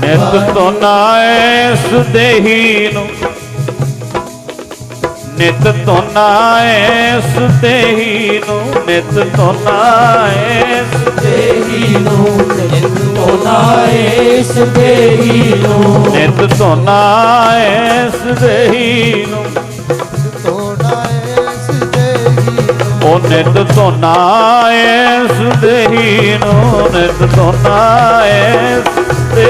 ਨਿਤ ਤੋਂ ਨਾਇਸ ਨੂੰ। ਨਿਤ ਤੋਂ ਨਾਇਸ ਦੇਹੀ ਨੂੰ। ਨਿਤ ਤੋਂ ਨਾਇਸ ਦੇਹੀ ਨੂੰ। ਨਿਤ ਤੋਨਾਇਸ ਦੇਹੀ ਨੂੰ। ਨਿਤ ਤੋਂ ਸੁਦੇਹੀ ਨੂੰ ਤੋੜਾ ਇਸ ਦੇਹੀ ਉਹ ਨਿਤ ਤੋਂ ਨਾਇਸ ਨੂੰ। ਨਿਤ ਤੋਂ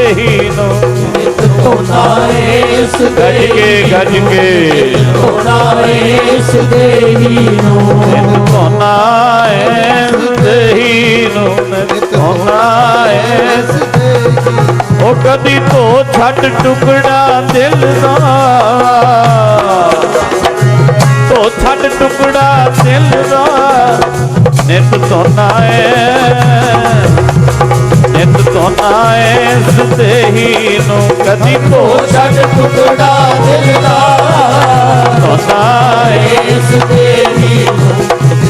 ਨਾਇਸ ਦੇਹੀ ਨੂੰ ਨਿਤ ਤੋਨਾਇਸ ਗੱਜ ਕੇ ਗੱਜ ਕੇ ਤੋਨਾਇਸ ਦੇਹੀ ਨੂੰ ਨਿਤ ਤੋਂ ਨਾਇਸ ਦੇਹੀ ਨੂੰ ਨਿਤ ਤੋਂ ਨਾਇਸ ਇਸ ਦੇਹੀ ਉਹ ਕਦੀ ਧੋ ਛੱਡ ਟੁਕੜਾ ਦਿਲ ਦਾ। ਧੋ ਛੱਡ ਟੁਕੜਾ ਦਿਲ ਦਾ। ਨਿਤ ਤੋਂ ਨਾਏ ਕਦੀ ਧੋ ਛੱਡ ਟੁਕੜਾ ਦਿਲ ਦਾ। ਨਾਏ ਇਸ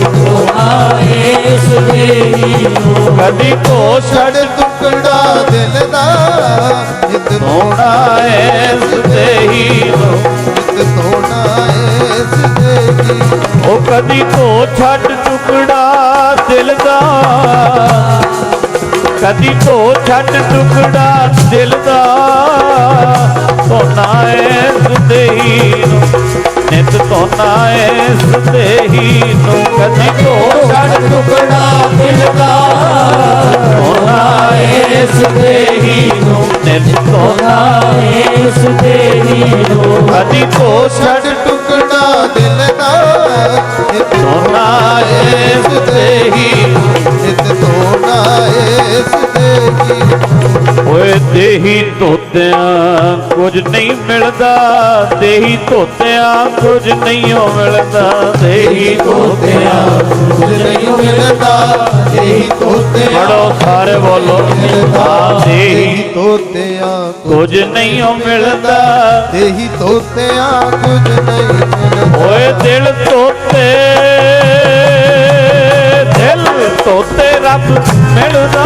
ਤੋਨਾਇਸ ਦੇਹੀ ਨੂੰ ਕਦੀ ਧੋ ਛੱਡ ਟੁਕੜਾ ਦਿਲ ਦਾ। ਨਿਤ ਧੋਣਾ ਇਸ ਨੂੰ ਨਿਤ ਤੋੜਾ ਇਸ ਦੇਹੀ ਉਹ ਕਦੀ ਧੋ ਛੱਡ ਟੁਕੜਾ ਦਿਲ ਦਾ। ਕਦੀ ਧੋ ਛੱਡ ਟੁਕੜਾ ਦਿਲ ਦਾ ਧੋਣਾ ਇਸ ਦੇਹੀ ਨੂੰ, ਨਿਤ ਧੋਣਾ ਇਸ ਦੇਹੀ ਨੂੰ। ਕਦੀ ਧੋ ਛੱਡ ਟੁਕੜਾ ਦਿਲ ਦਾ ਧੋਣਾ ਇਸ ਦੇਹੀ ਨੂੰ, ਨਿਤ ਧੋਣਾ ਇਸ ਦੇਹੀ ਨੂੰ। ਕਦੀ ਧੋ ਛੱਡ ਟੁਕੜਾ ਦਿਲ ਦਾ ਨਿਤ ਧੋਣਾ ਓਏ ਦੇਹੀ ਧੋਤਿਆਂ ਕੁਝ ਨਹੀਂ ਮਿਲਦਾ ਦੇਹੀ ਧੋਤਿਆਂ ਕੁਝ ਨਹੀਂ ਮਿਲਦਾ। ਦੇਹੀ ਧੋਤਿਆਂ ਕੁਝ ਨਹੀਂ ਮਿਲਦਾ ਦੇਹੀ ਤੋਤਿਆਂ ਪੜੋ ਸਾਰੇ ਬੋਲੋ। ਆ ਦੇਹੀ ਤੋਤਿਆਂ ਕੁਝ ਨਹੀਂ ਮਿਲਦਾ। ਦੇਹੀ ਤੋਤਿਆਂ ਕੁਝ ਨਹੀਂ ਮਿਲਦਾ। ਓਏ ਦਿਲ ਧੋਤੇ ਦਿਲ ਧੋਤੇ ਰੱਬ ਮਿਲਦਾ।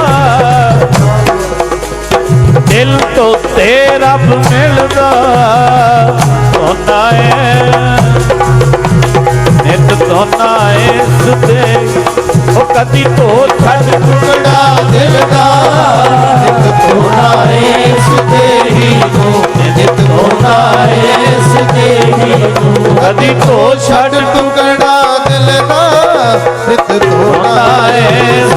ਤੇ ਰੱਬ ਮਿਲਦਾ, ਸੋਨਾ ਏ। ਨਿਤ ਸੋਨਾ ਇਸ ਤੇ, ਉਹ ਕਦੀ ਤੋ ਛੱਡ ਟੁਕੜਾ ਦਿਲ ਦਾ ਨਿਤ ਸੋਨਾ ਇਸ ਤੇ ਹੀ ਤੋ ਨਿਤ ਸੋਨਾ ਇਸ ਤੇ ਹੀ ਤੋ ਕਦੀ ਤੋ ਛੱਡ ਟੁਕੜਾ ਦਿਲ ਦਾ ਨਿਤ ਸੋਨਾ ਇਸ